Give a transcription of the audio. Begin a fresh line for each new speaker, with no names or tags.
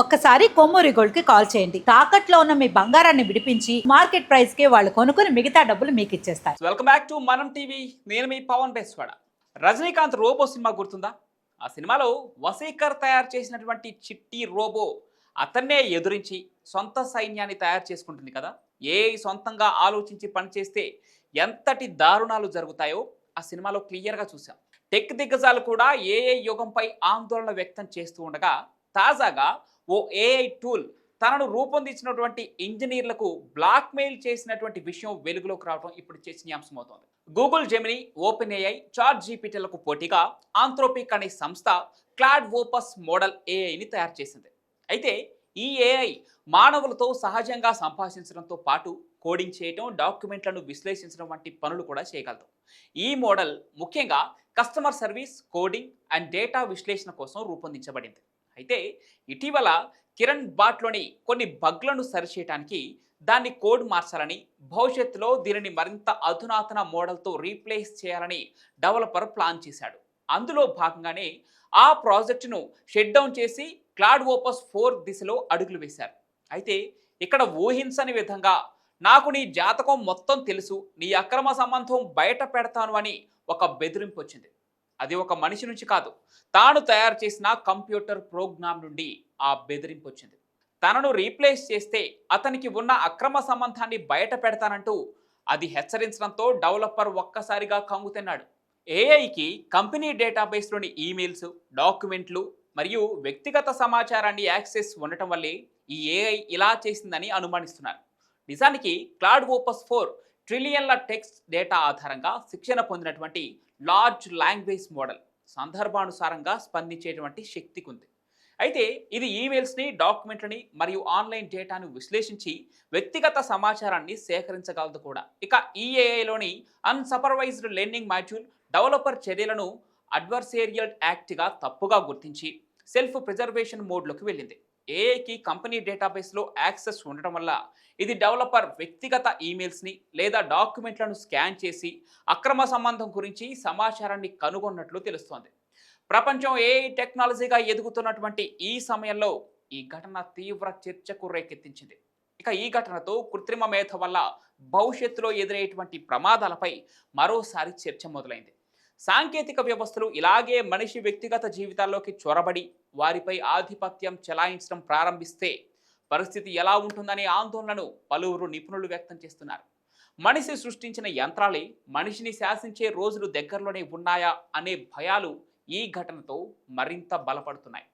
ఒక్కసారి కొమ్మూరి గోల్డ్కి కాల్ చేయండి. తాకట్లో ఉన్న మీ బంగారాన్ని విడిపించి మార్కెట్ ప్రైస్కి వాళ్ళు కొనుక్కుని మిగతా డబ్బులు మీకు ఇచ్చేస్తారు.
వెల్కమ్ బ్యాక్ టు మనం టీవీ. నేను మీ పవన్ బేస్వాడ. రజనీకాంత్ రోబో సినిమా గుర్తుందా? ఆ సినిమాలో వసీకర్ తయారు చేసినటువంటి చిట్టి రోబో అతన్నే ఎదురించి సొంత సైన్యాన్ని తయారు చేసుకుంటుంది కదా? ఏ సొంతంగా ఆలోచించి పనిచేస్తే ఎంతటి దారుణాలు జరుగుతాయో ఆ సినిమాలో క్లియర్గా చూసాం టెక్ దిగ్గజాలు కూడా ఏఐ యుగంపై ఆందోళన వ్యక్తం చేస్తూ ఉండగా తాజాగా ఓ ఏఐ టూల్ తనను రూపొందించినటువంటి ఇంజనీర్లకు బ్లాక్మెయిల్ చేసినటువంటి విషయం వెలుగులోకి రావడం ఇప్పుడు చర్చనీయాంశమవుతోంది. Google Gemini open AI chat జీపీటీలకు పోటీగా ఆంథ్రోపిక్ అనే సంస్థ క్లాడ్ ఓపస్ మోడల్ ఏఐని తయారు చేసింది. అయితే ఈ ఏఐ మానవులతో సహజంగా సంభాషించడంతో పాటు కోడింగ్ చేయటం డాక్యుమెంట్లను విశ్లేషించడం వంటి పనులు కూడా చేయగలదు. ఈ మోడల్ ముఖ్యంగా customer service coding and data విశ్లేషణ కోసం రూపొందించబడింది. అయితే ఇటీవల కిరణ్ బాట్లోని కొన్ని బగ్లను సరిచేయటానికి దాన్ని కోడ్ మార్చాలని భవిష్యత్తులో దీనిని మరింత అధునాతన మోడల్తో రీప్లేస్ చేయాలని డెవలపర్ ప్లాన్ చేశాడు. అందులో భాగంగానే ఆ ప్రాజెక్టును షెడ్డౌన్ డౌన్ చేసి క్లాడ్ ఓపస్ ఫోర్ దిశలో అడుగులు వేశారు. అయితే ఇక్కడ ఊహించని విధంగా నాకు నీ జాతకం మొత్తం తెలుసు నీ అక్రమ సంబంధం బయట పెడతాను అని ఒక బెదిరింపు వచ్చింది. అది ఒక మనిషి నుంచి కాదు. తాను తయారు చేసిన కంప్యూటర్ ప్రోగ్రామ్ నుండి ఆ బెదిరింపు వచ్చింది. తనను రీప్లేస్ చేస్తే అతనికి ఉన్న అక్రమ సంబంధాన్ని బయట పెడతానంటూ అది హెచ్చరించడంతో డెవలపర్ ఒక్కసారిగా కంగుతిన్నాడు ఏఐకి కంపెనీ డేటాబేస్లోని ఈమెయిల్స్ డాక్యుమెంట్లు మరియు వ్యక్తిగత సమాచారాన్ని యాక్సెస్ ఉండటం వల్లే ఈ ఏఐ ఇలా చేసిందని అనుమానిస్తున్నారు. నిజానికి క్లాడ్ ఓపస్ ఫోర్ ట్రిలియన్ల టెక్స్ట్ డేటా ఆధారంగా శిక్షణ పొందినటువంటి లార్జ్ లాంగ్వేజ్ మోడల్ సందర్భానుసారంగా స్పందించేటువంటి శక్తికి ఉంది అయితే ఇది ఈమెయిల్స్ని డాక్యుమెంట్లని మరియు ఆన్లైన్ డేటాను విశ్లేషించి వ్యక్తిగత సమాచారాన్ని సేకరించగలదు కూడా. ఇక ఈఏఏలోని అన్సపర్వైజ్డ్ లెర్నింగ్ మాడ్యూల్ డెవలపర్ చర్యలను అడ్వర్సేరియల్ యాక్ట్గా తప్పుగా గుర్తించి సెల్ఫ్ ప్రిజర్వేషన్ మోడ్లోకి వెళ్ళింది. ఏఐకి కంపెనీ డేటాబేస్లో యాక్సెస్ ఉండటం వల్ల ఇది డెవలపర్ వ్యక్తిగత ఈమెయిల్స్ని లేదా డాక్యుమెంట్లను స్కాన్ చేసి అక్రమ సంబంధం గురించి సమాచారాన్ని కనుగొన్నట్లు తెలుస్తోంది. ప్రపంచం ఏఐ టెక్నాలజీగా ఎదుగుతున్నటువంటి ఈ సమయంలో ఈ ఘటన తీవ్ర చర్చకు రేకెత్తించింది. ఇక ఈ ఘటనతో కృత్రిమ మేధ వల్ల భవిష్యత్తులో ఎదురయ్యేటువంటి ప్రమాదాలపై మరోసారి చర్చ మొదలైంది. సాంకేతిక వ్యవస్థలు ఇలాగే మనిషి వ్యక్తిగత జీవితాల్లోకి చొరబడి వారిపై ఆధిపత్యం చెలాయించడం ప్రారంభిస్తే పరిస్థితి ఎలా ఉంటుందనే ఆందోళనను పలువురు నిపుణులు వ్యక్తం చేస్తున్నారు. మనిషి సృష్టించిన యంత్రాలే మనిషిని శాసించే రోజులు దగ్గరలోనే ఉన్నాయా అనే భయాలు ఈ ఘటనతో మరింత బలపడుతున్నాయి.